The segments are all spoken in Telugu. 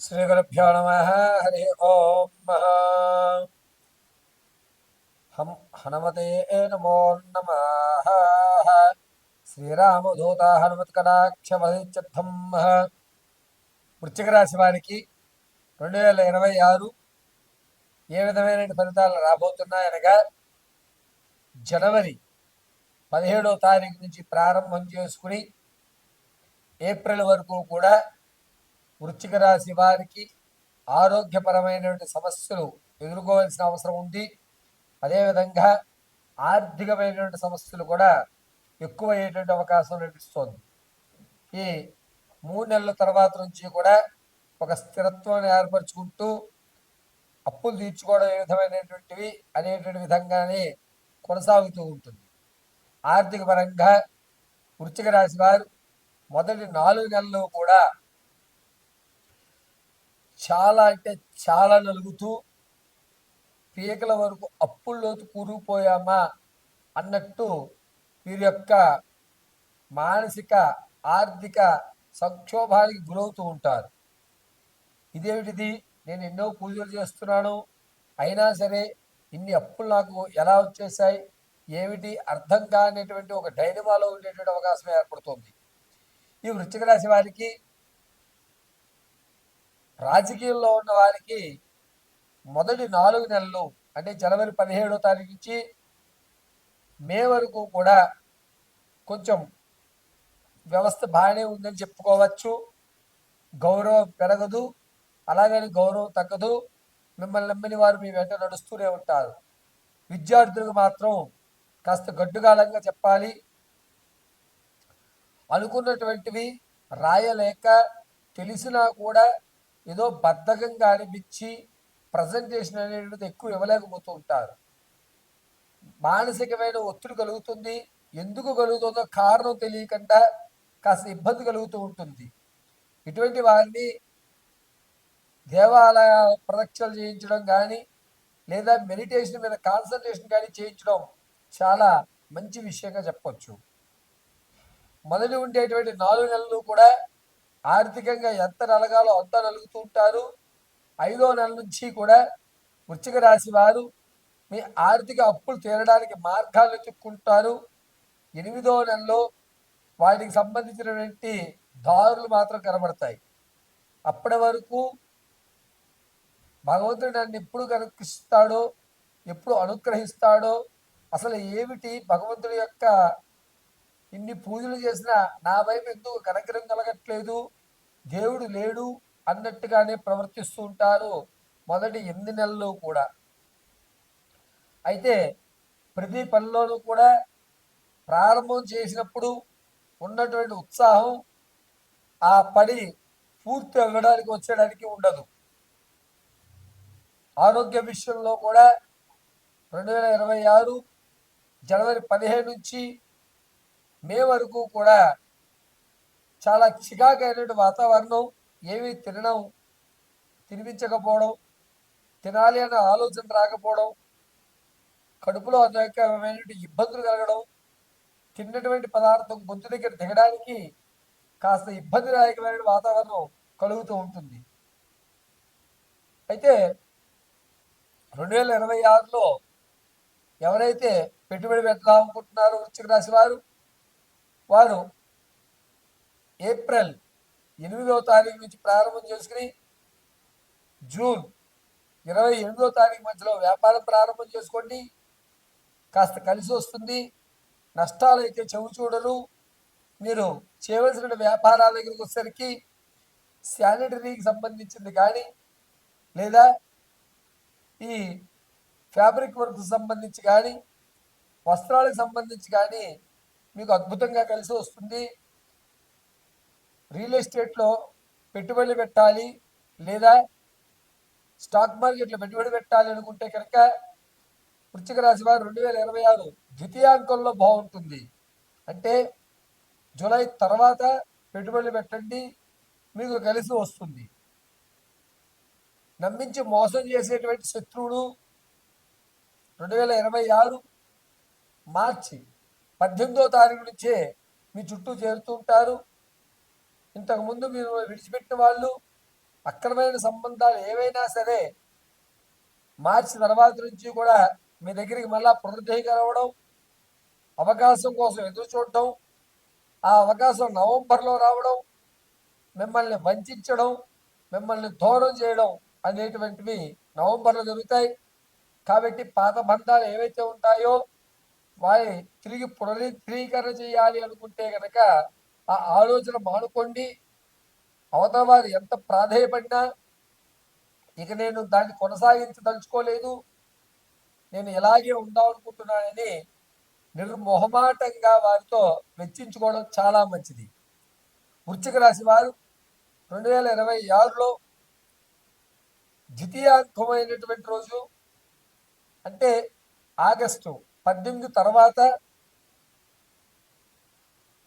శ్రీగురుభ్యో నమ హరి ఓం హం హనుమతే నమో నమ శ్రీరామదూత హనుమత్ కటాక్షమధిత్యర్థం వృశ్చిక రాశి వారికి రెండు వేల ఇరవై ఆరు ఏ విధమైన ఫలితాలు రాబోతున్నాయనగా జనవరి పదిహేడో తారీఖు నుంచి ప్రారంభం చేసుకుని ఏప్రిల్ వరకు కూడా వృశ్చిక రాశి వారికి ఆరోగ్యపరమైనటువంటి సమస్యలు ఎదుర్కోవాల్సిన అవసరం ఉంది. అదేవిధంగా ఆర్థికమైనటువంటి సమస్యలు కూడా ఎక్కువ అయ్యేటువంటి అవకాశం లభిస్తోంది. ఈ మూడు నెలల తర్వాత నుంచి కూడా ఒక స్థిరత్వాన్ని ఏర్పరచుకుంటూ అప్పులు తీర్చుకోవడం ఏ విధమైనటువంటివి అనేటువంటి విధంగానే కొనసాగుతూ ఉంటుంది. ఆర్థిక పరంగా వృశ్చిక రాశి వారు మొదటి నాలుగు నెలలు కూడా చాలా అంటే చాలా నలుగుతూ పీకల వరకు అప్పుల్లోకి కూరుకుపోయామా అన్నట్టు వీరి యొక్క మానసిక ఆర్థిక సంక్షోభానికి గురవుతూ ఉంటారు. ఇదేమిటిది? నేను ఎన్నో పూజలు చేస్తున్నాను. అయినా సరే ఇన్ని అప్పులు నాకు ఎలా వచ్చేసాయి ఏమిటి? అర్థం కానిటువంటి ఒక డైనమాలో ఉండేటువంటి అవకాశం ఏర్పడుతుంది. ఈ వృశ్చిక రాశి వారికి రాజకీయంలో ఉన్న వారికి మొదటి నాలుగు నెలలు అంటే జనవరి పదిహేడో తారీఖు నుంచి మే వరకు కూడా కొంచెం వ్యవస్థ బాగానే ఉందని చెప్పుకోవచ్చు. గౌరవం పెరగదు అలాగని గౌరవం తగ్గదు. మిమ్మల్ని నమ్మిన వారు మీ వెంట నడుస్తూనే ఉంటారు. విద్యార్థులకు మాత్రం కాస్త గడ్డుగాలంగా చెప్పాలి. అనుకున్నటువంటివి రాయలేక తెలిసినా కూడా ఏదో బద్ధకంగా అనిపించి ప్రజెంటేషన్ అనేటువంటిది ఎక్కువ ఇవ్వలేకపోతూ ఉంటారు. మానసికమైన ఒత్తిడి కలుగుతుంది. ఎందుకు కలుగుతుందో కారణం తెలియకుండా కాస్త ఇబ్బంది కలుగుతూ ఉంటుంది. ఇటువంటి వారిని దేవాలయ ప్రదక్షిణలు చేయించడం కానీ లేదా మెడిటేషన్ మీద కాన్సన్ట్రేషన్ కానీ చేయించడం చాలా మంచి విషయంగా చెప్పవచ్చు మొదలు ఉండేటువంటి నాలుగు నెలలు కూడా ఆర్థికంగా ఎంత నలగాలో అంత నలుగుతూ ఉంటారు. ఐదో నెల నుంచి కూడా వృచ్చిక రాశి వారు మీ ఆర్థిక అప్పులు తీరడానికి మార్గాలు చిక్కుంటారు ఎనిమిదో నెలలో వాటికి సంబంధించినటువంటి దారులు మాత్రం కనబడతాయి. అప్పటి వరకు భగవంతుడు నన్ను ఎప్పుడు కనుక్కిస్తాడో ఎప్పుడు అనుగ్రహిస్తాడో అసలు ఏమిటి భగవంతుడి యొక్క ఇన్ని పూజలు చేసినా నా వైపు ఎందుకు కనకరం కలగట్లేదు? దేవుడు లేడు అన్నట్టుగానే ప్రవర్తిస్తూ ఉంటారు మొదటి ఎనిమిది నెలల్లో కూడా. అయితే ప్రతి పనిలోనూ కూడా ప్రారంభం చేసినప్పుడు ఉన్నటువంటి ఉత్సాహం ఆ పని పూర్తి అవ్వడానికి వచ్చేయడానికి ఉండదు. ఆరోగ్య విషయంలో కూడా రెండు వేల ఇరవై ఆరు జనవరి పదిహేను నుంచి మే వరకు కూడా చాలా చికాకైనటువంటి వాతావరణం ఏమీ తినడం తినిపించకపోవడం తినాలి అన్న ఆలోచన రాకపోవడం కడుపులో అనేకమైనటువంటి ఇబ్బందులు కలగడం తిన్నటువంటి పదార్థం గొంతు దగ్గర దిగడానికి కాస్త ఇబ్బందిదాయకమైన వాతావరణం కలుగుతూ ఉంటుంది. అయితే రెండు వేల ఇరవై ఆరులో ఎవరైతే పెట్టుబడి పెట్టాలనుకుంటున్నారో వృశ్చిక రాశి వారు వారు ఏప్రిల్ ఎనిమిదవ తారీఖు నుంచి ప్రారంభం చేసుకుని జూన్ ఇరవై ఎనిమిదో తారీఖు మధ్యలో వ్యాపారం ప్రారంభం చేసుకోండి. కాస్త కలిసి వస్తుంది. నష్టాలు అయితే చెవు చూడరు. మీరు చేయవలసిన వ్యాపారాల దగ్గరికి వచ్చేసరికి శానిటరీకి సంబంధించింది కానీ లేదా ఈ ఫ్యాబ్రిక్ వర్క్ సంబంధించి కానీ వస్త్రాలకు సంబంధించి కానీ మీకు అద్భుతంగా కలిసి వస్తుంది. రియల్ ఎస్టేట్లో పెట్టుబడులు పెట్టాలి లేదా స్టాక్ మార్కెట్లో పెట్టుబడి పెట్టాలి అనుకుంటే కనుక వృశ్చిక రాశి వారు రెండు వేల ఇరవై ఆరు ద్వితీయాంకంలో బాగుంటుంది. అంటే జూలై తర్వాత పెట్టుబడులు పెట్టండి మీకు కలిసి వస్తుంది. నమ్మించి మోసం చేసేటువంటి శత్రువుడు రెండు వేల ఇరవై ఆరు మార్చి పద్దెనిమిదో తారీఖు నుంచే మీ చుట్టూ చేరుతూ ఉంటారు. ఇంతకుముందు మీరు విడిచిపెట్టిన వాళ్ళు అక్రమైన సంబంధాలు ఏవైనా సరే మార్చి తర్వాత నుంచి కూడా మీ దగ్గరికి మళ్ళా పునరుద్ధీకరవడం అవకాశం కోసం ఎదురు చూడటం ఆ అవకాశం నవంబర్లో రావడం మిమ్మల్ని వంచడం మిమ్మల్ని దూరం చేయడం అనేటువంటివి నవంబర్లో జరుగుతాయి. కాబట్టి పాత బంధాలు ఏవైతే ఉంటాయో వారి తిరిగి పునరుద్ధీకరణ చేయాలి అనుకుంటే కనుక ఆ ఆలోచన మానుకోండి. అవతల వారు ఎంత ప్రాధేయపడినా ఇక నేను దాన్ని కొనసాగించదలుచుకోలేదు. నేను ఇలాగే ఉందామనుకుంటున్నానని నిర్మోహమాటంగా వారితో వెచ్చించుకోవడం చాలా మంచిది. వృశ్చిక రాశి వారు రెండు వేల ఇరవై ఆరులో ద్వితీయాంకమైనటువంటి రోజు అంటే ఆగస్టు పద్దెనిమిది తర్వాత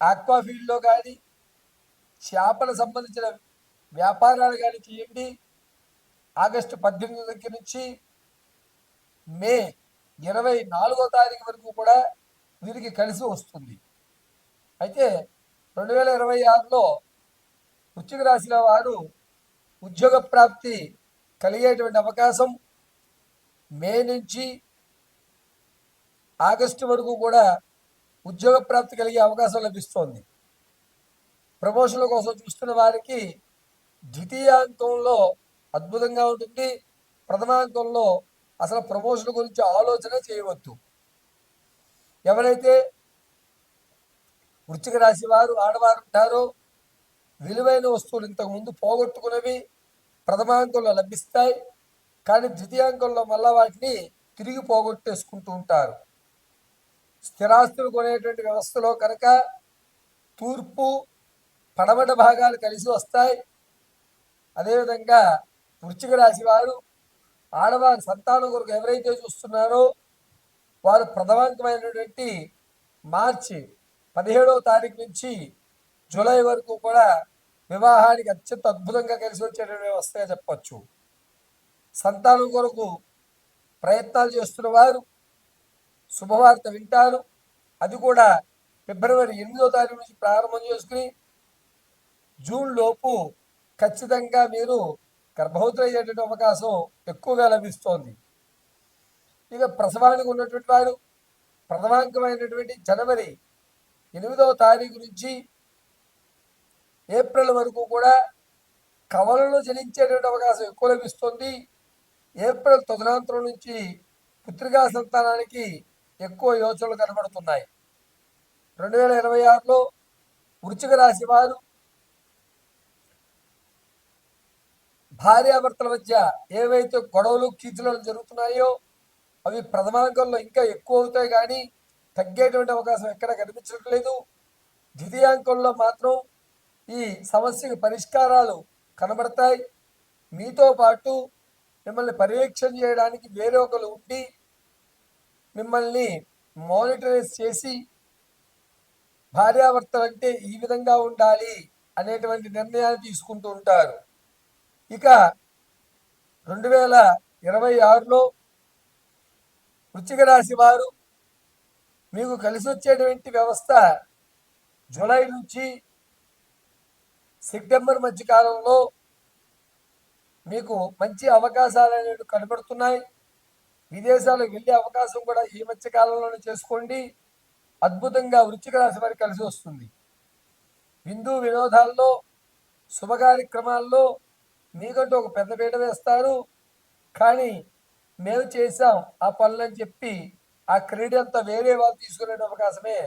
ఆక్వాఫీల్డ్లో కానీ చేపల సంబంధించిన వ్యాపారాలు కానీ చేయండి. ఆగస్టు పద్దెనిమిది దగ్గర నుంచి మే ఇరవై నాలుగో తారీఖు వరకు కూడా వీరికి కలిసి వస్తుంది. అయితే రెండు వేల ఇరవై ఆరులో వృశ్చిక రాశిలో వారు ఉద్యోగ ప్రాప్తి కలిగేటువంటి అవకాశం మే నుంచి ఆగస్టు వరకు కూడా ఉద్యోగ ప్రాప్తి కలిగే అవకాశం లభిస్తోంది. ప్రమోషన్ల కోసం చూస్తున్న వారికి ద్వితీయాంకంలో అద్భుతంగా ఉంటుంది. ప్రథమాంకంలో అసలు ప్రమోషన్ గురించి ఆలోచన చేయవద్దు. ఎవరైతే వృత్తిక రాశి వారు ఆడవారు ఉంటారో విలువైన వస్తువులు ఇంతకుముందు పోగొట్టుకున్నవి ప్రథమాంకంలో లభిస్తాయి. కానీ ద్వితీయాంకంలో మళ్ళా వాటిని తిరిగి పోగొట్టేసుకుంటూ ఉంటారు. స్థిరాస్తులు కొనేటువంటి వ్యవస్థలో కనుక తూర్పు పడమట భాగాలు కలిసి వస్తాయి. అదేవిధంగా వృశ్చిక రాశి వారు ఆడవారి సంతానం కొరకు ఎవరైతే చూస్తున్నారో వారు ప్రథమాంకమైనటువంటి మార్చి పదిహేడవ తారీఖు నుంచి జూలై వరకు కూడా వివాహానికి అత్యంత అద్భుతంగా కలిసి వచ్చేటువంటి వ్యవస్థగా చెప్పచ్చు. సంతానం కొరకు ప్రయత్నాలు చేస్తున్న వారు శుభవార్త వింటారు అది కూడా ఫిబ్రవరి ఎనిమిదో తారీఖు నుంచి ప్రారంభం చేసుకుని జూన్ లోపు ఖచ్చితంగా మీరు గర్భవతులు అయ్యేటువంటి అవకాశం ఎక్కువగా లభిస్తోంది. ఇక ప్రసవానికి ఉన్నటువంటి వారు ప్రథమాంకమైనటువంటి జనవరి ఎనిమిదవ తారీఖు నుంచి ఏప్రిల్ వరకు కూడా కవలలో జనించేటువంటి అవకాశం ఎక్కువ లభిస్తుంది. ఏప్రిల్ తదనంతరం నుంచి పుత్రికా సంతానానికి ఎక్కువ యోచనలు కనబడుతున్నాయి. రెండు వేల ఇరవై ఆరులో వృచ్చిక రాశి వారు భార్యాభర్తల మధ్య ఏవైతే గొడవలు కీచులు జరుగుతున్నాయో అవి ప్రథమాంకంలో ఇంకా ఎక్కువ అవుతాయి కానీ తగ్గేటువంటి అవకాశం ఎక్కడ కనిపించట్లేదు ద్వితీయాంకంలో మాత్రం ఈ సమస్యకు పరిష్కారాలు కనబడతాయి. మీతో పాటు మిమ్మల్ని పర్యవేక్షణ చేయడానికి వేరే ఒకరు ఉండి మిమ్మల్ని మానిటరైజ్ చేసి భార్యాభర్తలు అంటే ఈ విధంగా ఉండాలి అనేటువంటి నిర్ణయాలు తీసుకుంటూ ఉంటారు. ఇక రెండు వేల ఇరవై ఆరులో వృచ్చిక రాశి వారు మీకు కలిసి వచ్చేటువంటి వ్యవస్థ జూలై నుంచి సెప్టెంబర్ మధ్య కాలంలో మీకు మంచి అవకాశాలు అనేవి కనబడుతున్నాయి. విదేశాలకు వెళ్ళే అవకాశం కూడా ఈ మధ్య కాలంలోనే చేసుకోండి. అద్భుతంగా వృశ్చిక రాశి వారికి కలిసి వస్తుంది. హిందూ వినోదాల్లో శుభ కార్యక్రమాల్లో మీకంటూ ఒక పెద్ద పీట వేస్తారు. కానీ మేము చేసాం ఆ పనులని చెప్పి ఆ క్రెడిట్ అంతా వేరే వాళ్ళు తీసుకునే అవకాశమే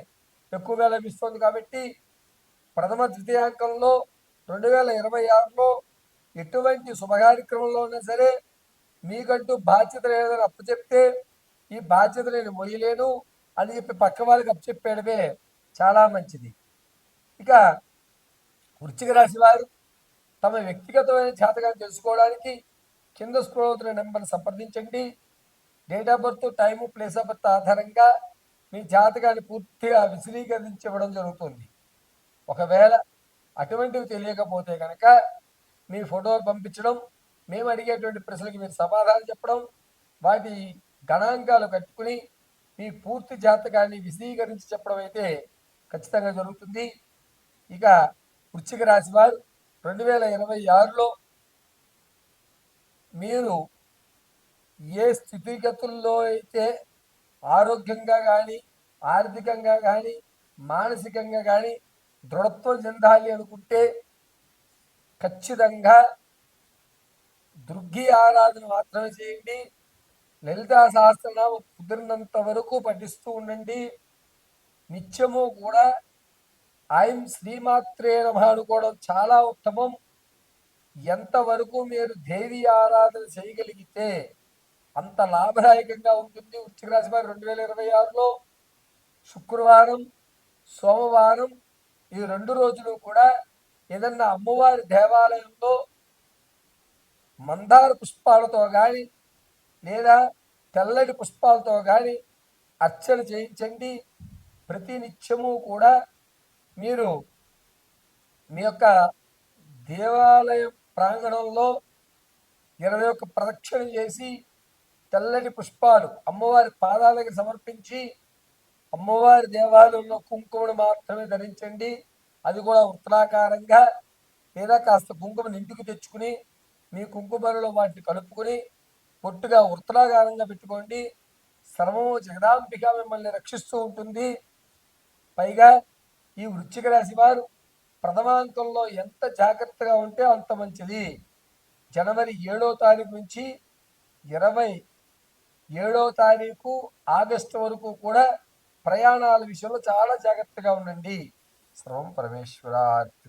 ఎక్కువగా లభిస్తుంది కాబట్టి ప్రథమ ద్వితీయాంకంలో రెండు వేల ఇరవై ఆరులో ఎటువంటి శుభకార్యక్రమంలో ఉన్నా సరే మీకంటూ బాధ్యత లేదని అప్పచెప్తే ఈ బాధ్యత నేను మొయ్యలేను అని చెప్పి పక్క వాళ్ళకి అప్పచెప్పేయడమే చాలా మంచిది. ఇక వృచ్చిక రాశి వారు తమ వ్యక్తిగతమైన జాతకాన్ని తెలుసుకోవడానికి కింద స్క్రోల్ అవుతున్న నెంబర్ని సంప్రదించండి. Date of birth time place of birth ఆధారంగా మీ జాతకాన్ని పూర్తిగా విశదీకరించి ఇవ్వడం జరుగుతుంది. ఒకవేళ అటువంటివి తెలియకపోతే కనుక మీ ఫోటో పంపించడం మేము అడిగేటువంటి ప్రశ్నలకు మీరు సమాధానం చెప్పడం వాటి గణాంకాలు కట్టుకుని మీ పూర్తి జాతకాన్ని విశదీకరించి చెప్పడం అయితే ఖచ్చితంగా జరుగుతుంది. ఇక వృశ్చిక రాశి వారు రెండు వేల ఇరవై ఆరులో మీరు ఏ స్థితిగతుల్లో అయితే ఆరోగ్యంగా కానీ ఆర్థికంగా కానీ మానసికంగా కానీ దృఢత్వం చెందాలి అనుకుంటే ఖచ్చితంగా దుర్గి ఆరాధన మాత్రమే చేయండి. లలితా సహస్రనామం కుదిరినంత వరకు పఠిస్తూ ఉండండి. నిత్యము కూడా ఆయం శ్రీమాత్రే అనుకోవడం చాలా ఉత్తమం. ఎంతవరకు మీరు దేవి ఆరాధన చేయగలిగితే అంత లాభదాయకంగా ఉంటుంది. వృశ్చిక రాశి వారు రెండు వేల ఇరవై ఆరులో శుక్రవారం సోమవారం ఈ రెండు రోజులు కూడా ఏదన్నా అమ్మవారి దేవాలయంలో మందార పుష్పాలతో కానీ లేదా తెల్లటి పుష్పాలతో కానీ అర్చన చేయించండి ప్రతి నిత్యము కూడా మీరు మీ యొక్క దేవాలయ ప్రాంగణంలో ఇరవై ఒక్క ప్రదక్షిణ చేసి తెల్లటి పుష్పాలు అమ్మవారి పాదాల దగ్గర సమర్పించి అమ్మవారి దేవాలయంలో కుంకుమను మాత్రమే ధరించండి. అది కూడా ఉత్తరాకారంగా లేదా కాస్త కుంకుమను ఇంటికి తెచ్చుకుని మీ కుంకుమలో వాటిని కలుపుకొని పొట్టుగా ఉత్తరాకారంగా పెట్టుకోండి. సర్వము జగదాంబిక మిమ్మల్ని రక్షిస్తూ ఉంటుంది. పైగా ఈ వృశ్చిక రాశి వారు ప్రథమాంకంలో ఎంత జాగ్రత్తగా ఉంటే అంత మంచిది. జనవరి ఏడో తారీఖు నుంచి ఇరవై ఏడో తారీఖు ఆగస్టు వరకు కూడా ప్రయాణాల విషయంలో చాలా జాగ్రత్తగా ఉండండి. సర్వం పరమేశ్వరార్పణ